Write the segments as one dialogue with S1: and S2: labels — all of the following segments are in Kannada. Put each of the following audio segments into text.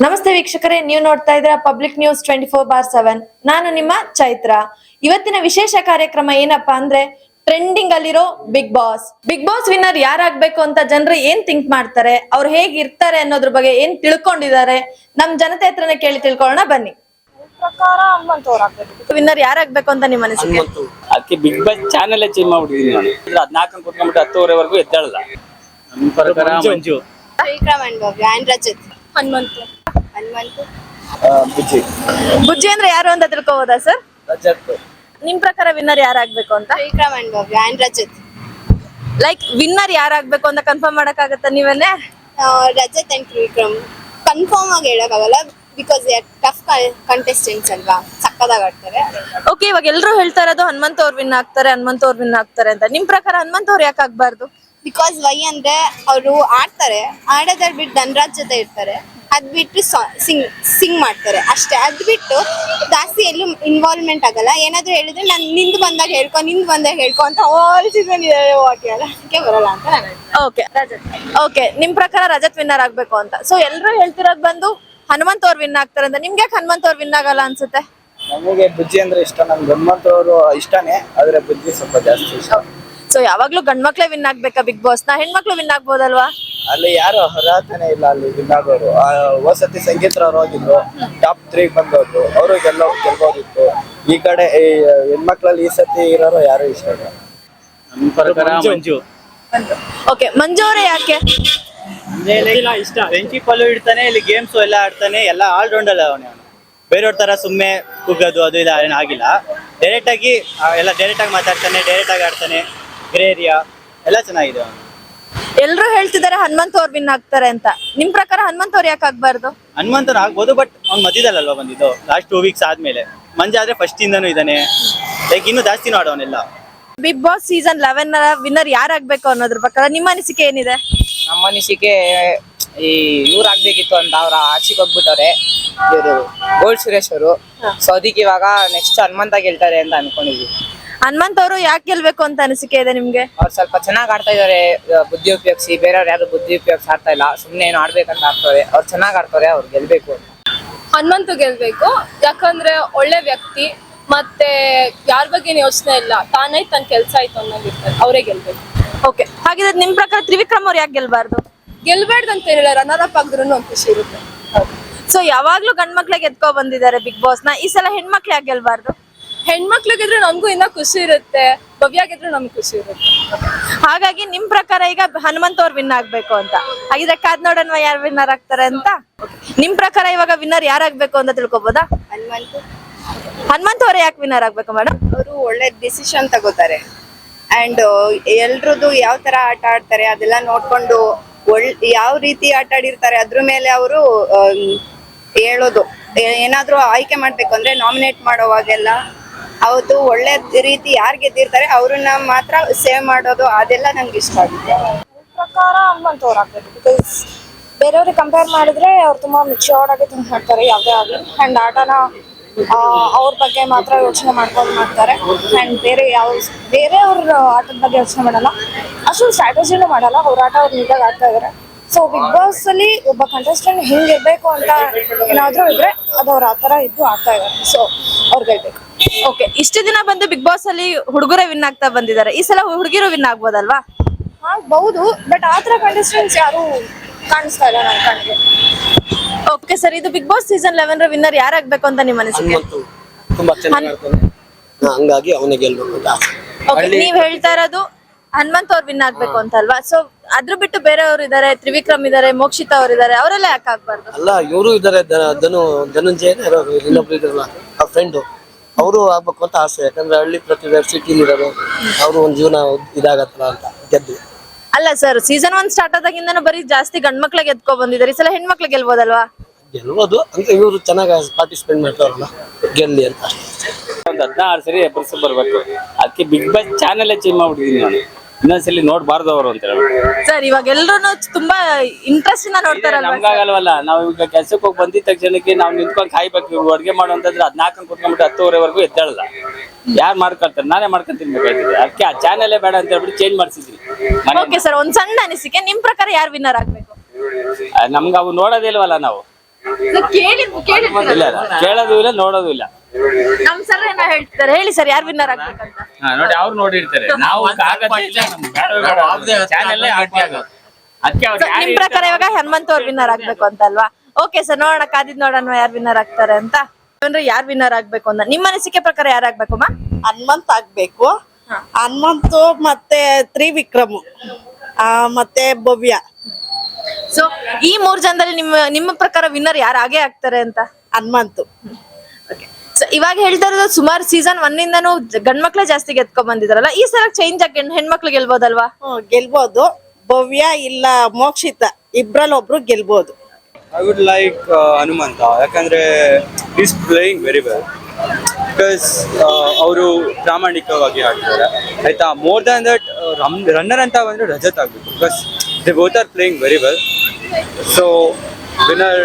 S1: ನಮಸ್ತೆ ವೀಕ್ಷಕರೇ ನೀವು ನೋಡ್ತಾ ಇದ್ರ public news twenty four bar seven ನಾನು ನಿಮ್ಮ ಚೈತ್ರ. ಇವತ್ತಿನ ವಿಶೇಷ ಕಾರ್ಯಕ್ರಮ ಏನಪ್ಪಾ ಅಂದ್ರೆ ಟ್ರೆಂಡಿಂಗ್ ಅಲ್ಲಿರೋ Bigg Boss Bigg Boss winner ಯಾರಾಗ್ಬೇಕು ಅಂತ ಜನರು ಏನ್ ಥಿಂಕ್ ಮಾಡ್ತಾರೆ ಅವ್ರು ಹೇಗ್ ಇರ್ತಾರೆ ಅನ್ನೋದ್ರ ಬಗ್ಗೆ ಏನ್ ತಿಳ್ಕೊಂಡಿದ್ದಾರೆ ನಮ್ ಜನತೆ ಹತ್ರನೇ ಕೇಳಿ ತಿಳ್ಕೊಳ್ಳೋಣ ಬನ್ನಿ.
S2: ಪ್ರಕಾರ ಹನುಮಂತ
S1: ವಿನ್ನರ್ ಯಾರಾಗ್ಬೇಕು ಅಂತ ನಿಮ್ಮ ಅನಿಸಿಕೆ
S3: ಹನುಮಂತು. ಅದಕ್ಕೆ ಬಿಗ್ ಬಾಸ್ ಚಾನೆಲ್ ಚೇಂಜ್ ಮಾಡ್ಬಿಟ್ಟಿದ್ದೀನಿ ನಾನು. ಹದಿನಾಲ್ಕು ಕುತ್ಕೊಂಡ್ಬಿಟ್ಟು ಹತ್ತುವರೆವರೆಗೂ ಎದ್ದೇಳಲ್ಲ. ನಮ್ಮ ಪ್ರಕಾರ ಮಂಜು.
S2: Vikram and Bhavya and Rajat Hanumanthu. Hanumanthu.
S3: Bujji.
S1: Bujji ಅಂದ್ರೆ ಯಾರು ಅಂತ ತಿಳ್ಕೋಬೋದಾ ಸರ್?
S3: ರಜತ್.
S1: ನಿಮ್ ಪ್ರಕಾರ ವಿನ್ನರ್ ಯಾರಾಗ್ಬೇಕು ಅಂತ?
S2: Vikram and Bhavya and Rajat.
S1: Like winner ಯಾರಾಗ್ಬೇಕು ಅಂತ ಕನ್ಫರ್ಮ್ ಮಾಡಕ್ಕಾಗತ್ತಾ ನೀವನ್ನೇ
S2: ಆ, ರಜತ್ ಅಂಡ್ ವಿಕ್ರಮ್. ಕನ್ಫರ್ಮ್ ಆಗಿ ಹೇಳಕ್ಕಾಗಲ್ಲ ಬಿಕಾಸ್ ಟಫ್ ಕಂಟೆಸ್ಟೆಂಟ್ಸ್ ಅಲ್ವಾ? ಸಕ್ಕದಾಗಿ ಆಡ್ತಾರೆ.
S1: ಓಕೆ ಇವಾಗ ಎಲ್ಲರೂ ಹೇಳ್ತಾ ಇರೋದು ಹನುಮಂತ ಅವ್ರು ವಿನ್ ಆಗ್ತಾರೆ ಹನುಮಂತ ಅವ್ರು ವಿನ್ ಆಗ್ತಾರೆ ಅಂತ. ನಿಮ್ ಪ್ರಕಾರ ಹನುಮಂತ ಅವ್ರು ಯಾಕೆ ಆಗ್ಬಾರ್ದು?
S2: ಬಿಕಾಸ್ ವೈ ಅಂದ್ರೆ ಅವರು ಆಡ್ತಾರೆ. ಆಡೋದ್ರ ಬಿಟ್ಟು ಧನರಾಜ್ ಜೊತೆ ಇರ್ತಾರೆ. ಅದ್ ಬಿಟ್ಟು ಸಿಂಗ್ ಸಿಂಗ್ ಮಾಡ್ತಾರೆ. ಅಷ್ಟೇ ಅದ್ ಬಿಟ್ಟು ಜಾಸ್ತಿ ಎಲ್ಲೂ ಇನ್ವಾಲ್ವ್ಮೆಂಟ್ ಆಗಲ್ಲ. ಏನಾದ್ರು ಹೇಳಿದ್ರೆ ನಾನು ನಿಂದು ಬಂದಾಗ ಹೇಳ್ಕೊ ನಿಂದು ಬಂದಾಗ ಹೇಳ್ಕೊ ಅಂತ ಆಲ್ ಸೀಸನ್ ಅದಕ್ಕೆ ಬರಲ್ಲ ಅಂತ ನಾನು ಹೇಳ್ತೀನಿ.
S1: ಓಕೆ ಓಕೆ ನಿಮ್ ಪ್ರಕಾರ ರಜತ್ ವಿನ್ನರ್ ಆಗ್ಬೇಕು ಅಂತ. ಸೊ ಎಲ್ಲರೂ ಹೇಳ್ತಿರೋದ್ ಬಂದು ಹನುಮಂತ ಅವ್ರು ವಿನ್ ಆಗ್ತಾರೆ ಅಂತ. ನಿಮ್ಗೆ ಯಾಕೆ ಹನುಮಂತ ಅವ್ರು ವಿನ್ ಆಗಲ್ಲ ಅನ್ಸುತ್ತೆ?
S3: ನಮಗೆ ಬುಜ್ಜಿ ಅಂದ್ರೆ ಇಷ್ಟ. ನಮ್ಗೆ ಹನುಮಂತ ಅವರು ಇಷ್ಟನೇ ಆದ್ರೆ ಬುಜ್ಜಿ ಸ್ವಲ್ಪ ಜಾಸ್ತಿ ಇಷ್ಟ.
S1: ಸೊ ಯಾವಾಗ್ಲೂ ಗಂಡ್ಮಕ್ಳೇ ವಿನ್ ಆಗ್ಬೇಕಾ ಬಿಗ್ ಬಾಸ್ನ ಹೆಣ್ಮಕ್ಳು ವಿನ್ ಆಗ್ಬೋದಲ್ವಾ?
S3: ಅಲ್ಲಿ ಯಾರು ಹೊರತಾನೆ ಇಲ್ಲ ಅಲ್ಲಿ ವಿನ್ ಆಗೋರು ಆ, ಹೋದ್ ಸತಿ ಸಂಗೀತರವ್ರು ಹೋಗಿದ್ರು ಟಾಪ್ ತ್ರೀ ಬಂದವ್ರು. ಅವರು ಗೆಲ್ಲೋ ಗೆಲ್ಬೋದಿತ್ತು. ಈ ಕಡೆ ಈ ಹೆಣ್ಮಕ್ಳಲ್ಲಿ ಈ ಸತಿ ಇರೋರು ಯಾರು ಇಷ್ಟ ಇಲ್ಲ.
S4: ನಮ್ಮ ಪ್ರಕಾರ ಮಂಜು.
S1: ಓಕೆ ಮಂಜು. ಅವರೇ ಯಾಕೆ?
S4: ಇಷ್ಟ. ಪಲ್ಲು ಇಡ್ತಾನೆ ಇಲ್ಲಿ ಗೇಮ್ಸ್ ಎಲ್ಲ ಆಡ್ತಾನೆ ಎಲ್ಲ ಆಲ್ ರೌಂಡರ್ ಅವನೇ. ಅವನು ಬೇರೆಯವ್ರ ತರ ಸುಮ್ಮನೆ ಕುಗ್ಗೋದು ಅದು ಇಲ್ಲ ಏನು ಆಗಿಲ್ಲ. ಡೈರೆಕ್ಟ್ ಆಗಿ ಎಲ್ಲ ಡೈರೆಕ್ಟ್ ಆಗಿ ಮಾತಾಡ್ತಾನೆ ಡೈರೆಕ್ಟ್ ಆಗಿ ಆಡ್ತಾನೆ. ಗ್ರೇರಿಯಾ ಎಲ್ಲ ಚೆನ್ನಾಗಿದೆ ಅವನು.
S1: ಎಲ್ರು ಹೇಳ್ತಿದ್ದಾರೆ ಹನುಮಂತ ಅವ್ರು ವಿನ್ ಆಗ್ತಾರೆ ಅಂತ. ನಿಮ್ ಪ್ರಕಾರ ಹನುಮಂತ ಅವ್ರು ಯಾಕೆ ಆಗ್ಬಾರ್ದು?
S4: ಹನುಮಂತನ ಆಗ್ಬೋದು ಬಟ್ ಅವ್ನು ಮಧ್ಯದಲ್ಲಲ್ವಾ ಬಂದಿದ್ದು ಲಾಸ್ಟ್ ಟೂ ವೀಕ್ಸ್ ಆದ್ಮೇಲೆ. ಮಂಜಾದ್ರೆ ಆದ್ರೆ ಫಸ್ಟ್ ಇಂದನೂ ಇದಾನೆ. ಲೈಕ್ ಇನ್ನು ಜಾಸ್ತಿನೂ ಆಡೋನೆಲ್ಲ
S1: Bigg Boss season eleven winner ಯಾರಾಗ್ಬೇಕು ಅನ್ನೋದ್ರ ಪ್ರಕಾರ ನಿಮ್ಮ ಅನಿಸಿಕೆ ಏನಿದೆ?
S5: ನಮ್ಮ ಅನಿಸಿಕೆ ಈ ಇವ್ರು ಆಗ್ಬೇಕಿತ್ತು ಅಂತ ಅವ್ರ ಆಚೆಗೆ ಹೋಗ್ಬಿಟ್ಟವ್ರೆ. ಇವರು ಗೋಲ್ಡ್ ಸುರೇಶ್ ಅವರು. ಸೊ ಅದಕ್ಕೆ ಇವಾಗ ನೆಕ್ಸ್ಟ್ ಹನುಮಂತ ಗೆಲ್ತಾರೆ ಅಂತ ಅನ್ಕೊಂಡಿದ್ವಿ.
S1: ಹನುಮಂತ ಅವರು ಯಾಕೆ ಗೆಲ್ಬೇಕು ಅಂತ ಅನಿಸಿಕೆ ಇದೆ ನಿಮ್ಗೆ?
S5: ಅವ್ರು ಸ್ವಲ್ಪ ಚೆನ್ನಾಗಿ ಆಡ್ತಾ ಇದಾರೆ ಬುದ್ಧಿ ಉಪಯೋಗಿಸಿ ಬೇರೆಯವ್ರು ಯಾರು ಬುದ್ಧಿ ಉಪಯೋಗಿಸಿ ಆಡ್ತಾ ಇಲ್ಲ ಸುಮ್ಮನೆ ಏನು ಆಡ್ಬೇಕಂತ ಆಡ್ತಾರೆ. ಅವ್ರು ಚೆನ್ನಾಗಿ ಆಡ್ತಾರೆ ಅವ್ರು ಗೆಲ್ಬೇಕು.
S6: ಹನುಮಂತು ಗೆಲ್ಬೇಕು ಯಾಕಂದ್ರೆ ಒಳ್ಳೆ ವ್ಯಕ್ತಿ ಮತ್ತೆ ಯಾರ ಬಗ್ಗೆ ಯೋಚನೆ ಇಲ್ಲ. ತಾನೇ ತನ್ನ ಕೆಲಸ ಆಯ್ತು ಅನ್ನೋದಿರ್ತಾರೆ ಅವರೇ ಗೆಲ್ಬೇಕು.
S1: ಓಕೆ ಹಾಗಿದ್ರೆ ನಿಮ್ ಪ್ರಕಾರ ತ್ರಿವಿಕ್ರಮ್ ಅವ್ರು ಯಾಕೆ ಗೆಲ್ಬಾರ್ದು?
S6: ಗೆಲ್ಬಾರ್ದು ಅಂತ ಏನಿಲ್ಲ ರನ್ನರ್ ಅಪ್ ಆಗಿದ್ರು ಒಂದು ಖುಷಿ ಇರುತ್ತೆ.
S1: ಸೊ ಯಾವಾಗ್ಲೂ ಗಂಡ್ ಮಕ್ಳಿಗೆ ಎತ್ಕೊ ಬಂದಿದ್ದಾರೆ ಬಿಗ್ ಬಾಸ್ನ ಈ ಸಲ ಹೆಣ್ಮಕ್ಳು ಯಾಕೆ ಗೆಲ್ಬಾರ್ದು?
S6: ಹೆಣ್ಮಕ್ಳಿಗಿದ್ರೆ ನಮ್ಗೂ ಇನ್ನ ಖುಷಿ ಇರುತ್ತೆ ಭವ್ಯಾಗಿದ್ರೆ ನಮ್ಗೆ ಖುಷಿ ಇರುತ್ತೆ.
S1: ಹಾಗಾಗಿ ನಿಮ್ ಪ್ರಕಾರ ಈಗ ಹನುಮಂತ ಅವ್ರು ವಿನ್ ಆಗ್ಬೇಕು ಅಂತ. ಹಾಗಿದ್ರೆ ಕಾದ್ ನೋಡೋಣ ಯಾರು ವಿನ್ನರ್ ಆಗ್ತಾರೆ ಅಂತ. ನಿಮ್ ಪ್ರಕಾರ ಇವಾಗ ವಿನ್ನರ್ ಯಾರಾಗ್ಬೇಕು ಅಂತ ತಿಳ್ಕೊಬೋದಾ?
S2: ಹನುಮಂತು.
S1: ಹನುಮಂತ ಅವರೇ ಯಾಕೆ ವಿನ್ನರ್ ಆಗ್ಬೇಕು ಮೇಡಮ್
S2: ಅವರು ಒಳ್ಳೆ ಡಿಸಿಷನ್ ತಗೋತಾರೆ. ಅಂಡ್ ಎಲ್ರದ್ದು ಯಾವ ತರ ಆಟ ಆಡ್ತಾರೆ ಅದೆಲ್ಲ ನೋಡ್ಕೊಂಡು ಒಳ್ ಯಾವ ರೀತಿ ಆಟ ಆಡಿರ್ತಾರೆ ಅದ್ರ ಮೇಲೆ ಅವರು ಹೇಳೋದು. ಏನಾದ್ರೂ ಆಯ್ಕೆ ಮಾಡ್ಬೇಕು ಅಂದ್ರೆ ನಾಮಿನೇಟ್ ಮಾಡೋವಾಗೆಲ್ಲ ಅವತ್ತು ಒಳ್ಳೆ ರೀತಿ ಯಾರು ಗೆದ್ದಿರ್ತಾರೆ, ಅವ್ರನ್ನ ಮಾತ್ರ ಸೇವ್ ಮಾಡೋದು ಅದೆಲ್ಲ ನಂಗೆ ಇಷ್ಟ ಆಗುತ್ತೆ.
S7: ಪ್ರಕಾರ ಅವ್ರು ಆಗ್ಬೇಕು ಬೇರೆಯವ್ರಿಗೆ ಕಂಪೇರ್ ಮಾಡಿದ್ರೆ ಅವ್ರು ತುಂಬಾ ಮೆಚ್ಯೂರ್ಡ್ ಆಗಿ ತುಂಬ ಮಾಡ್ತಾರೆ, ಯಾವುದೇ ಆಗಲಿ. ಆ್ಯಂಡ್ ಆಟನ ಅವ್ರ ಬಗ್ಗೆ ಮಾತ್ರ ಯೋಚನೆ ಮಾಡ್ಕೊಂಡು ಮಾಡ್ತಾರೆ. ಆ್ಯಂಡ್ ಬೇರೆ ಯಾವ ಬೇರೆಯವ್ರ ಆಟದ ಬಗ್ಗೆ ಯೋಚನೆ ಮಾಡಲ್ಲ. ಅಷ್ಟೊಂದು ಸ್ಟ್ರಾಟಜಿನೂ ಮಾಡಲ್ಲ ಅವ್ರ ಆಟ ಅವ್ರು ನೀಟಾಗಿ ಆಡ್ತಾ ಇದಾರೆ. ಸೊ ಬಿಗ್ ಬಾಸ್ ಅಲ್ಲಿ ಒಬ್ಬ ಕಂಟೆಸ್ಟೆಂಟ್ ಹಿಂಗಿರ್ಬೇಕು ಅಂತ ಏನಾದ್ರೂ ಇದ್ರೆ ಅದು ಅವ್ರ ಆತರ ಇದ್ದು ಆಗ್ತಾ ಇದ್ದಾರೆ ಸೊ ಅವ್ರು ಗೆಲ್ಬೇಕು
S1: ಓಕೆ ಇಷ್ಟು ದಿನ ಬಂದು ಬಿಗ್ ಬಾಸ್ ಅಲ್ಲಿ ಹುಡುಗರೇ ವಿನ್ ಆಗ್ತಾ ಬಂದಿದ್ದಾರೆ. ಈ ಸಲ ಹುಡುಗಿರು ವಿನ್ ಆಗ್ಬೋದಲ್ವಾ?
S7: ಆಗ್ಬಹುದು ಬಟ್ ಆ ತರ ಕಂಟೆಸ್ಟೆಂಟ್ಸ್ ಯಾರು ಕಾಣಿಸ್ತಾ ಇಲ್ಲ ನನ್ನ ಕಣ್ಣಿಗೆ
S1: ಓಕೆ ಸರ್ ಇದು Bigg Boss season eleven winner ಯಾರಾಗ್ಬೇಕು ಅಂತ ನಿಮ್ಮ ಅನಿಸಿಕೆ?
S3: ಹನುಮಂತು. ತುಂಬಾ ಚೆನ್ನಾಗಿ ಆಡ್ತಾನೆ. ಹಂಗಾಗಿ ಅವನಿಗೆ ಗೆಲ್ಬೇಕು ಅಂತ ಆಸೆ.
S1: ಓಕೆ ನೀವ್ ಹೇಳ್ತಾ ಇರೋದು ಹನುಮಂತ್ ಅವ್ರು ವಿನ್ ಆಗ್ಬೇಕು ಅಂತ ಅಲ್ವಾ ಸೊ ಅದ್ರ ಬಿಟ್ಟು ಬೇರೆಯವ್ರು ಇದಾರೆ ತ್ರಿವಿಕ್ರಮ್ ಇದಾರೆ ಮೋಕ್ಷಿತಾ ಅವ್ರು ಇದಾರೆ ಅವರೆಲ್ಲ ಯಾಕೆ ಆಗ್ಬಾರ್ದು?
S8: ಅಲ್ಲ ಇವರು ಇದಾರೆ ದ- ಧನು ಧನಂಜಯ ಇರೋರು ಇನ್ನೊಬ್ರು ಇದ್ರಲ್ಲ ಆ ಫ್ರೆಂಡು ಅವರು ಆಗ್ಬೇಕು ಅಂತ ಆಸೆ ಯಾಕಂದ್ರೆ ಹಳ್ಳಿ ಪ್ರತಿಭೆ ಸಿಟಿಲಿ ಇರೋರು ಅವರು ಒಂದು ಜೀವನ ಇದಾಗತ್ತಲ್ಲ ಅಂತ ಗೆದ್ದು.
S1: ಅಲ್ಲ ಸರ್ ಸೀಸನ್ ಒನ್ ಸ್ಟಾರ್ಟ್ ಆದಾಗಿಂದನೂ ಬರೀ ಜಾಸ್ತಿ ಗಂಡ್ಮಕ್ಳಿಗೆ ಎತ್ಕೊ ಬಂದಿದ್ದಾರೆ ಈ ಸಲ ಹೆಣ್ಮಕ್ಳು ಗೆಲ್ಬೋದಲ್ವಾ?
S8: ಗೆಲ್ಬೋದು ಅಂತ ಇವರು ಚೆನ್ನಾಗಿ ಪಾರ್ಟಿಸಿಪೇಟ್ ಮಾಡ್ತಾರಲ್ಲ ಗೆಲ್ಲಿ ಅಂತ. ಅಷ್ಟೇ
S3: ಒಂದು ಹದಿನಾರು ಸರಿ ಎಬ್ಬರಿಸಿ ಬರ್ಬೇಕು. ಅದಕ್ಕೆ ಬಿಗ್ ಬಾಸ್ ಚಾನೆಲ್ ಚೇಂಜ್ ಮಾಡ್ಬಿಟ್ಟಿದ್ದೀನಿ ನಾನು. ಇನ್ನೊಂದ್ಸಲಿ ನೋಡ್ಬಾರ್ದು ಅವರು ಅಂತ ಹೇಳಿ
S1: ಸರ್ ಇವಾಗ ಎಲ್ರು ತುಂಬಾ ಇಂಟ್ರೆಸ್ಟ್ ಇಂದ ನೋಡ್ತಾರಲ್ವಾ
S3: ನಮ್ಗಾಗಲ್ವಲ್ಲ ನಾವು ಈಗ ಕೆಲ್ಸಕ್ಕೆ ಹೋಗಿ ಬಂದಿದ ತಕ್ಷಣಕ್ಕೆ ನಾವ್ ನಿಂತ್ಕೊಂಡು ಕಾಯ್ಬೇಕು. ಇವ್ರು ಅಡುಗೆ ಮಾಡುವಂತಂದ್ರೆ ಅಂತಂದ್ರೆ ಹದಿನಾಲ್ಕು ಕುತ್ಕೊಂಡ್ಬಿಟ್ಟು ಹತ್ತುವರೆವರೆಗೂ ಎದ್ದಾಳಲ್ಲ. ಯಾರು ಮಾಡ್ಕೊಳ್ತಾರೆ? ನಾನೇ ಮಾಡ್ಕೊಂತೀನಿ ತಿನ್ಬೇಕಾಯ್ತದೆ. ಅದಕ್ಕೆ ಆ ಚಾನೆಲೇ ಬೇಡ ಅಂತ ಹೇಳ್ಬಿಟ್ಟು ಚೇಂಜ್ ಮಾಡಿಸಿದ್ವಿ. ಮನೆ
S1: ಓಕೆ ಸರ್ ಒಂದ್ ಸಣ್ಣ ಅನಿಸಿಕೆ. ನಿಮ್ ಪ್ರಕಾರ ಯಾರು ವಿನ್ನರ್ ಆಗ್ಬೇಕು?
S3: ನಮ್ಗೆ ಅವು ನೋಡೋದೇ ಇಲ್ವಲ್ಲ ನಾವು.
S1: ಕೇಳಿ ಕೇಳಿರ್ತೀರಲ್ಲ.
S3: ಇಲ್ಲ ಇಲ್ಲ ಕೇಳೋದು ಇಲ್ಲ ನೋಡೋದು ಇಲ್ಲ.
S1: ನಮ್ ಸರ್ ಏನ ಹೇಳ್ತಿದ್ದಾರೆ. ಹೇಳಿ ಸರ್ ಯಾರು ವಿನ್ನರ್ ಆಗ್ಬೇಕಂತ?
S3: ನೋಡಿ ಅವ್ರು ನೋಡಿರ್ತಾರೆ. ನಾವು ಅದಕ್ಕೆ ಅವ್ರು
S1: ನಿಮ್ ಪ್ರಕಾರ ಇವಾಗ ಹನುಮಂತ್ ಅವ್ರು ವಿನ್ನರ್ ಆಗ್ಬೇಕು ಅಂತ ಅಲ್ವಾ ಓಕೆ ಸರ್ ನೋಡೋಣ ಕಾದಿದ್ ನೋಡೋಣ ಯಾರು ವಿನ್ನರ್ ಆಗ್ತಾರೆ ಅಂತ. ಅಂದ್ರೆ ಯಾರು ವಿನ್ನರ್ ಆಗ್ಬೇಕು ಅಂತ. ನಿಮ್ಮ ಅನಿಸಿಕೆ ಪ್ರಕಾರ ಯಾರು ಆಗ್ಬೇಕು ಮಾ
S9: ಹನುಮಂತ್ ಆಗ್ಬೇಕು. ಹನುಮಂತು ಮತ್ತೆ ತ್ರಿವಿಕ್ರಮ್ ಆ, ಮತ್ತೆ ಭವ್ಯ.
S1: ಸೊ ಈ ಮೂರ್ ಜನದಲ್ಲಿ ನಿಮ್ಮ ನಿಮ್ಮ ಪ್ರಕಾರ ವಿನ್ನರ್ ಯಾರು ಆಗೇ ಆಗ್ತಾರೆ ಅಂತ?
S9: ಹನುಮಂತು.
S1: ಇವಾಗ ಹೇಳ್ತಾ ಇರೋದು ಸುಮಾರು ಸೀಸನ್ ಒನ್ ಇಂದನು ಗಂಡ್ಮಕ್ಳೇ ಜಾಸ್ತಿ ಗೆದ್ಕೊಂಡ್ ಬಂದಿದಾರಲ್ಲ ಈ ಸಲ ಚೇಂಜ್ ಆಗಿ ಹೆಣ್ಮಕ್ಳು ಗೆಲ್ಬೋದಲ್ವಾ?
S9: ಹ್ಮ್, ಗೆಲ್ಬೋದು. ಭವ್ಯ ಇಲ್ಲ ಮೋಕ್ಷಿತ ಇಬ್ರಲ್ಲಿ ಒಬ್ರು ಗೆಲ್ಬೋದು
S10: ಐ ವುಡ್ ಲೈಕ್ ಹನುಮಂತ ಯಾಕಂದ್ರೆ is playing very well because ಅವರು ಪ್ರಾಮಾಣಿಕವಾಗಿ ಆಡ್ತಾರೆ. ಆಯ್ತಾ? ಮೋರ್ ದನ್ ದಟ್ ರನ್ನರ್ ಅಂತ ಬಂದ್ರೆ ರಜತ್ ಆಗ್ಬೇಕು. Because they both are playing very well so winner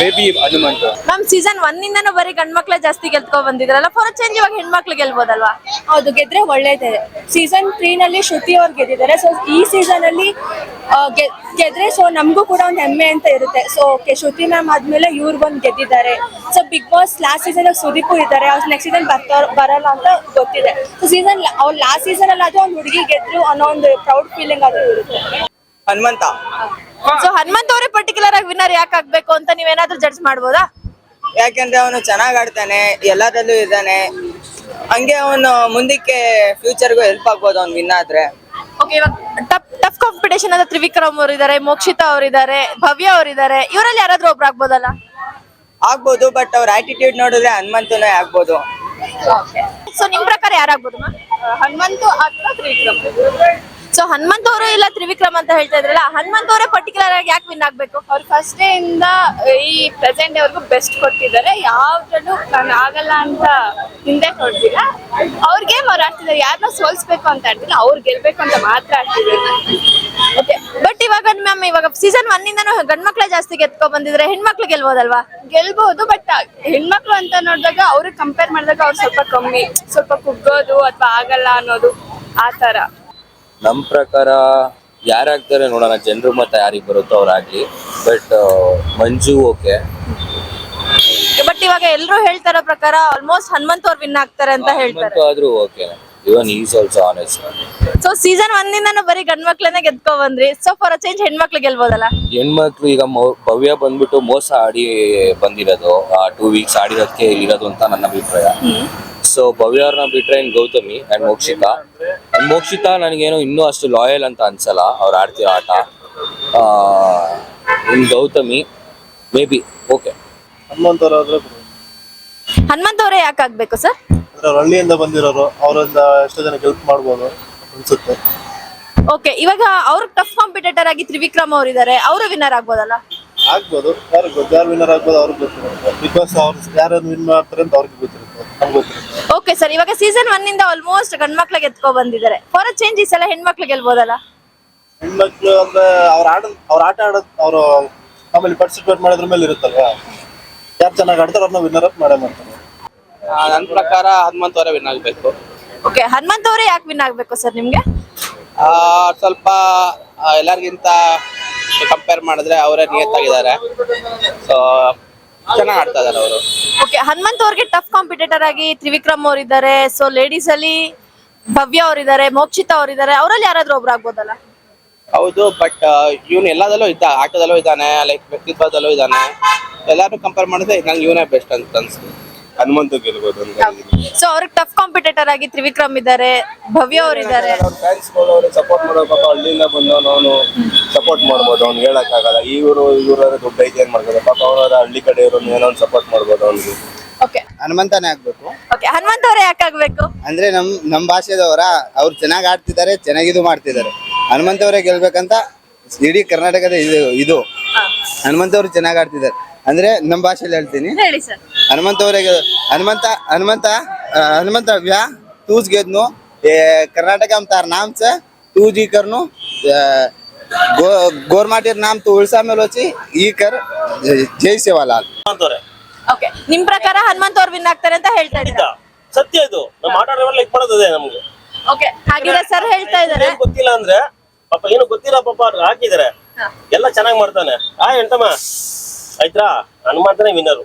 S10: may be Hanumantha
S1: ma'am season one ಇಂದನು ಬರೀ ಗಂಡ್ಮಕ್ಳೇ ಜಾಸ್ತಿ ಗೆಲ್ತ್ಕೊ ಬಂದಿದ್ರಲ್ಲ ಫಾರ್ ಚೇಂಜ್ ಇವಾಗ ಹೆಣ್ಮಕ್ಳು ಗೆಲ್ಬೋದಲ್ವಾ?
S6: ಹೌದು ಗೆದ್ರೆ ಒಳ್ಳೇದೇ. ಸೀಸನ್ ತ್ರೀ ನಲ್ಲಿ ಶ್ರುತಿ ಅವ್ರು ಗೆದ್ದಿದ್ದಾರೆ. ಸೊ ಈ ಸೀಸನ್ ಅಲ್ಲಿ ಆ, ಗೆ- ಗೆದ್ರೆ ಸೊ ನಮಗೂ ಕೂಡ ಒಂದು ಹೆಮ್ಮೆ ಅಂತ ಇರುತ್ತೆ. ಸೊ ಓಕೆ ಶ್ರುತಿ ಮ್ಯಾಮ್ ಆದ್ಮೇಲೆ ಇವ್ರು ಬಂದು ಗೆದ್ದಿದ್ದಾರೆ. So Bigg Boss last season Sudeep ಇದ್ದಾರೆ. ಅವ್ರು ನೆಕ್ಸ್ಟ್ ಸೀಸನ್ ಬರ್ತಾರ ಬರಲ್ಲ ಅಂತ ಗೊತ್ತಿದೆ. ಸೊ ಸೀಸನ್ ಅವ್ರು ಲಾಸ್ಟ್ ಸೀಸನ್ ಅಲ್ಲಿ ಆದ್ರೂ ಒಂದು ಹುಡುಗಿ ಗೆದ್ರು ಅನ್ನೋ ಒಂದು ಪ್ರೌಡ್ ಫೀಲಿಂಗ್ ಅದು ಇರುತ್ತೆ.
S5: ಹನುಮಂತ.
S1: ಸೊ ಹನುಮಂತ್ ಅವರೇ ಪರ್ಟಿಕ್ಯುಲರ್ ಆಗಿ ವಿನ್ನರ್ ಯಾಕೆ ಆಗ್ಬೇಕು ಅಂತ ನೀವೇನಾದ್ರೂ ಜಡ್ಜ್ ಮಾಡ್ಬೋದಾ?
S5: ಯಾಕೆಂದ್ರೆ ಅವನು ಚೆನ್ನಾಗ್ ಆಡ್ತಾನೆ ಎಲ್ಲದರಲ್ಲೂ ಇದ್ದಾನೆ. ಹಂಗೆ ಅವನು ಮುಂದಕ್ಕೆ ಫ್ಯೂಚರ್ಗೂ ಹೆಲ್ಪ್ ಆಗ್ಬೋದು ಅವ್ನು ವಿನ್ ಆದ್ರೆ.
S1: ಓಕೆ ಇವಾಗ ಟಫ್ ಟಫ್ ಕಾಂಪಿಟೇಷನ್ ಅಂದ್ರೆ ತ್ರಿವಿಕ್ರಮ್ ಅವರು ಇದಾರೆ ಮೋಕ್ಷಿತಾ ಅವರಿದ್ದಾರೆ ಭವ್ಯ ಅವರಿದ್ದಾರೆ. ಇವರಲ್ಲಿ ಯಾರಾದ್ರೂ ಒಬ್ರು ಆಗ್ಬೋದಲ್ಲ?
S5: ಆಗ್ಬೋದು ಬಟ್ ಅವ್ರ ಆಟಿಟ್ಯೂಡ್ ನೋಡಿದ್ರೆ ಹನುಮಂತನೇ ಆಗ್ಬೋದು.
S1: ಸೊ ನಿಮ್ ಪ್ರಕಾರ ಯಾರಾಗ್ಬೋದು ಹನುಮಂತು ಅಥವಾ ತ್ರಿವಿಕ್ರಮ್. ಸೊ ಹನುಮಂತ್ ಅವರು ಇಲ್ಲ ತ್ರಿವಿಕ್ರಮ್ ಅಂತ ಹೇಳ್ತಾ ಇದ್ರಲ್ಲ ಹನುಮಂತ್ ಅವರೇ ಪರ್ಟಿಕ್ಯುಲರ್ ಆಗಿ ಯಾಕೆ ವಿನ್ ಆಗ್ಬೇಕು?
S6: ಅವ್ರು ಫಸ್ಟ್ ಡೇ ಇಂದ ಈ ಪ್ರೆಸೆಂಟ್ ಅವ್ರಿಗೂ ಬೆಸ್ಟ್ ಕೊಟ್ಟಿದ್ದಾರೆ. ಯಾವ್ದ್ರಲ್ಲೂ ನಾನು ಆಗಲ್ಲ ಅಂತ ಹಿಂದೆ ಕೊಡ್ತಿಲ್ಲ ಅವ್ರ ಗೇಮ್ ಅವ್ರು ಆಡ್ತಿದ್ದಾರೆ ಯಾರನ್ನ ಸೋಲ್ಸ್ಬೇಕು ಅಂತ ಆಡ್ತಿಲ್ಲ ಅವ್ರು ಗೆಲ್ಬೇಕು ಅಂತ ಮಾತ್ರ ಆಡ್ತಿದ್ದಾರೆ
S1: ಓಕೆ ಬಟ್ ಇವಾಗ ಮ್ಯಾಮ್ ಇವಾಗ ಸೀಸನ್ ಒನ್ ಇಂದನು ಗಂಡ್ಮಕ್ಳೇ ಜಾಸ್ತಿ ಗೆದ್ಕೊ ಬಂದಿದ್ರೆ ಹೆಣ್ಮಕ್ಳು ಗೆಲ್ಬೋದಲ್ವಾ?
S6: ಗೆಲ್ಬಹುದು ಬಟ್ ಹೆಣ್ಮಕ್ಳು ಅಂತ ನೋಡಿದಾಗ ಅವ್ರಿಗೆ ಕಂಪೇರ್ ಮಾಡಿದಾಗ ಅವ್ರು ಸ್ವಲ್ಪ ಕಮ್ಮಿ. ಸ್ವಲ್ಪ ಕುಗ್ಗೋದು ಅಥವಾ ಆಗಲ್ಲ ಅನ್ನೋದು ಆ ತರ
S11: ನಮ್ಮ ಪ್ರಕಾರ ಯಾರಾಗ್ತಾರೆ ನೋಡೋಣ ಜನರು ಮತ್ತೆ ಯಾರಿಗೆ ಬರುತ್ತೋ ಅವ್ರಾಗ್ಲಿ ಬಟ್ ಮಂಜು ಓಕೆ.
S1: ಬಟ್ ಇವಾಗ ಎಲ್ಲರೂ ಹೇಳ್ತಾರೋ ಪ್ರಕಾರ ಆಲ್ಮೋಸ್ಟ್ ಹನುಮಂತ್ ಅವ್ರು ವಿನ್ ಆಗ್ತಾರೆ ಅಂತ ಹೇಳ್ತಾರೆ.
S11: ಆದ್ರೂ okay. Even is also honest
S1: so season one ಇಂದನು ಬರೀ ಗಂಡ್ಮಕ್ಳನ್ನೇ ಗೆದ್ಕೊ ಬಂದ್ರಿ. ಸೊ ಫಾರ್ ಚೇಂಜ್ ಹೆಣ್ಮಕ್ಳು ಗೆಲ್ಬೋದಲ್ಲ?
S11: ಹೆಣ್ಮಕ್ಳು ಈಗ ಮೌ- ಭವ್ಯ ಬಂದ್ಬಿಟ್ಟು ಮೋಸ ಆಡಿ ಬಂದಿರೋದು ಆ ಟೂ ವೀಕ್ಸ್ ಆಡಿರೋದಕ್ಕೆ ಇರೋದು ಅಂತ ನನ್ನ ಅಭಿಪ್ರಾಯ. ಸೊ ಭವ್ಯ ಅವ್ರನ್ನ ಬಿಟ್ರೆ ಇನ್ ಗೌತಮಿ ಅಂಡ್ ಮೋಕ್ಷಿತಾ. ಅಂಡ್ ಮೋಕ್ಷಿತಾ ನನಗೇನು ಇನ್ನೂ ಅಷ್ಟು ಲಾಯಲ್ ಅಂತ ಅನ್ಸಲ್ಲ. ಅವ್ರು ಆಡ್ತಿರೋ ಆಟ. ಇನ್ Gowthami may be okay
S8: Hanumantha
S1: Hanumanth ಅವರೇ ಯಾಕೆ ಆಗ್ಬೇಕು ಸರ್?
S8: ಅಂದ್ರೆ ಅವ್ರು ಹಳ್ಳಿಯಿಂದ ಬಂದಿರೋರು ಅವರಿಂದ ಎಷ್ಟೋ ಜನ ಹೆಲ್ಪ್ ಮಾಡ್ಬೋದು ಅನ್ಸುತ್ತೆ.
S1: ಓಕೆ ಇವಾಗ ಅವ್ರ ಟಫ್ ಕಾಂಪಿಟೇಟರ್ ಆಗಿ ತ್ರಿವಿಕ್ರಮ್ ಅವ್ರಿದ್ದಾರೆ. ಅವರು ವಿನ್ನರ್ ಆಗ್ಬೋದಲ್ಲ?
S8: ಆಗ್ಬೋದು. ಯಾರು ಗೊತ್ತು ಯಾರು ವಿನ್ನರ್ ಆಗ್ಬೋದು ಅವ್ರಿಗೆ ಗೊತ್ತಿರುತ್ತೆ. ಬಿಕಾಸ್ ಅವ್ರು ಯಾರು ವಿನ್ ಮಾಡ್ತಾರೆ ಅಂತ ಅವ್ರಿಗೆ ಗೊತ್ತಿರುತ್ತೆ. ನಮ್ಗೆ ಗೊತ್ತಿರುತ್ತೆ.
S1: ಓಕೆ ಸರ್ ಇವಾಗ ಸೀಸನ್ ಒನ್ ಇಂದ ಆಲ್ಮೋಸ್ಟ್ ಗಂಡ್ಮಕ್ಳಿಗೆ ಎತ್ಕೊ ಬಂದಿದ್ದಾರೆ ಫಾರ್ ಚೇಂಜ್ ಈ ಸಲ ಹೆಣ್ಮಕ್ಳು ಗೆಲ್ಬೋದಲ್ಲ?
S8: ಹೆಣ್ಮಕ್ಳು ಅಂದ್ರೆ ಅವ್ರ ಆಡ ಅವ್ರ ಆಟ ಆಡೋದು ಅವರು ಆಮೇಲೆ ಪಾರ್ಟಿಸಿಪೇಟ್ ಮಾಡೋದ್ರ ಮೇಲೆ ಇರುತ್ತಲ್ವಾ? ಯಾರು ಚೆನ್ನಾಗಿ ಆಡ್ತಾರೋ ಅವ್ರನ್ನ ವಿನ್ನರ್ ಅಪ್ ಮಾಡೇ ಮಾಡ್ತಾರೆ.
S5: ನನ್ನ ಪ್ರಕಾರ ಹನುಮಂತ್ ಅವರೇ ವಿನ್ ಆಗಬೇಕು.
S1: ಓಕೆ ಹನುಮಂತ್ ಅವರೇ ಯಾಕೆ ವಿನ್ ಆಗಬೇಕು ಸರ್ ನಿಮ್ಗೆ?
S5: ಸ್ವಲ್ಪ ಎಲ್ಲರಿಗಿಂತ ಕಂಪೇರ್ ಮಾಡಿದ್ರೆ ಅವರೇ ನಿಯತ್ತಾಗಿದ್ದಾರೆ. ಸೊ ಚೆನ್ನಾಗಿ ಆಡ್ತಾ ಇದಾರೆ ಅವರು.
S1: ಓಕೆ ಹನುಮಂತ್ ಅವ್ರಿಗೆ ಟಫ್ ಕಾಂಪಿಟೇಟರ್ ಆಗಿ ತ್ರಿವಿಕ್ರಮ್ ಅವ್ರು ಇದ್ದಾರೆ ಸೊ ಲೇಡೀಸ್ ಅಲ್ಲಿ ಭವ್ಯ ಅವರಿದ್ದಾರೆ ಮೋಕ್ಷಿತಾ ಅವರಿದ್ದಾರೆ. ಅವರಲ್ಲಿ ಯಾರಾದ್ರೂ ಒಬ್ರು ಆಗ್ಬೋದಲ್ಲ?
S5: ಹೌದು ಬಟ್ ಇವನು ಎಲ್ಲದಲ್ಲೂ ಇದ್ದ ಆಟದಲ್ಲೂ ಇದ್ದಾನೆ ಲೈಕ್ ವ್ಯಕ್ತಿತ್ವದಲ್ಲೂ ಇದ್ದಾನೆ. ಎಲ್ಲಾರು ಕಂಪೇರ್ ಮಾಡಿದ್ರೆ ನಂಗೆ ಇವನೇ ಬೆಸ್ಟ್ ಅಂತ ಅನ್ಸುತ್ತೆ.
S10: ಹನುಮಂತ ಗೆಲ್ಬೋದು ಅಂತ
S1: ಸೊ ಅವ್ರಿಗೆ ಟಫ್ ಕಾಂಪಿಟೇಟರ್ ಆಗಿ ತ್ರಿವಿಕ್ರಮ್ ಇದ್ದಾರೆ ಭವ್ಯ ಅವ್ರಿದ್ದಾರೆ
S10: ಫ್ಯಾನ್ಸ್ಗಳು ಅವರು ಸಪೋರ್ಟ್ ಮಾಡೋ ಪಾಪ ಹಳ್ಳಿಯಿಂದ ಬಂದವನು ಅವನು ಸಪೋರ್ಟ್ ಮಾಡ್ಬೋದು ಅವ್ನು ಹೇಳಕ್ಕಾಗಲ್ಲ. ಇವರು ಇವ್ರ ದುಡ್ಡು ಐತೆ ಏನ್ ಮಾಡ್ಬೋದು ಪಾಪ ಅವರ ಹಳ್ಳಿ ಕಡೆ ಇರೋನು ಏನೋ ಒಂದು ಸಪೋರ್ಟ್ ಮಾಡ್ಬೋದು ಅವ್ನಿಗೆ.
S1: ಓಕೆ
S4: ಹನುಮಂತನೇ ಆಗ್ಬೇಕು.
S1: ಓಕೆ ಹನುಮಂತ ಅವರೇ ಯಾಕಾಗ್ಬೇಕು
S4: ಅಂದ್ರೆ ನಮ್ ನಮ್ ಭಾಷೆದವರ ಅವ್ರು ಚೆನ್ನಾಗಿ ಆಡ್ತಿದ್ದಾರೆ ಚೆನ್ನಾಗಿದು ಮಾಡ್ತಿದ್ದಾರೆ. ಹನುಮಂತ ಅವರೇ ಗೆಲ್ಬೇಕಂತ ಇಡೀ ಕರ್ನಾಟಕದ ಇದು ಇದು. ಹನುಮಂತ ಅವರು ಚೆನ್ನಾಗಿ ಆಡ್ತಿದ್ದಾರೆ. ಅಂದ್ರೆ ನಮ್ ಭಾಷೆಯಲ್ಲಿ ಹೇಳ್ತೀನಿ.
S1: ಹೇಳಿ ಸರ್.
S4: ಹನುಮಂತ ಅವರೇ ಹನುಮಂತ ಹನುಮಂತ ಹನುಮಂತ ಅವ್ಯಾ ತೂಜ್ ಗೆದ್ನು. ಕರ್ನಾಟಕ ತಾರ್ ನಾಮ್ ಸ ತೂಜ್ ಈ ಗೋ ಗೋರ್ಮಾಟಿರ್ ನಾಮ್ ತು ಉಳ್ಸಾ ಮೇಲೆ ಹೋಚಿ ಈ ಕರ್ ಜೈ ಸೇವಾಲಾಲ್.
S1: ಓಕೆ ನಿಮ್ ಪ್ರಕಾರ ಹನುಮಂತ ಅವ್ರು ವಿನ್ ಆಗ್ತಾರೆ ಅಂತ ಹೇಳ್ತಾ ಇದ್ದೀರಾ?
S12: ಸತ್ಯ ಇದು. ನಮ್ಮ ಆಟ ಲೈಕ್ ಮಾಡೋದೇ ನಮ್ಗೆ.
S1: ಓಕೆ ಹಾಗಿದ್ರೆ ಸರ್ ಹೇಳ್ತಾ ಇದ್ದಾರೆ.
S12: ಗೊತ್ತಿಲ್ಲ ಅಂದ್ರೆ ಪಾಪ ಏನು ಗೊತ್ತಿಲ್ಲ ಪಾಪ ಹಾಕಿದ್ದಾರೆ. ಎಲ್ಲ ಚೆನ್ನಾಗಿ ಮಾಡ್ತಾನೆ. ಆ ಎಂಟಮ್ಮ ಆಯ್ತಾ? ಹನುಮಂತನೇ ವಿನ್ನರು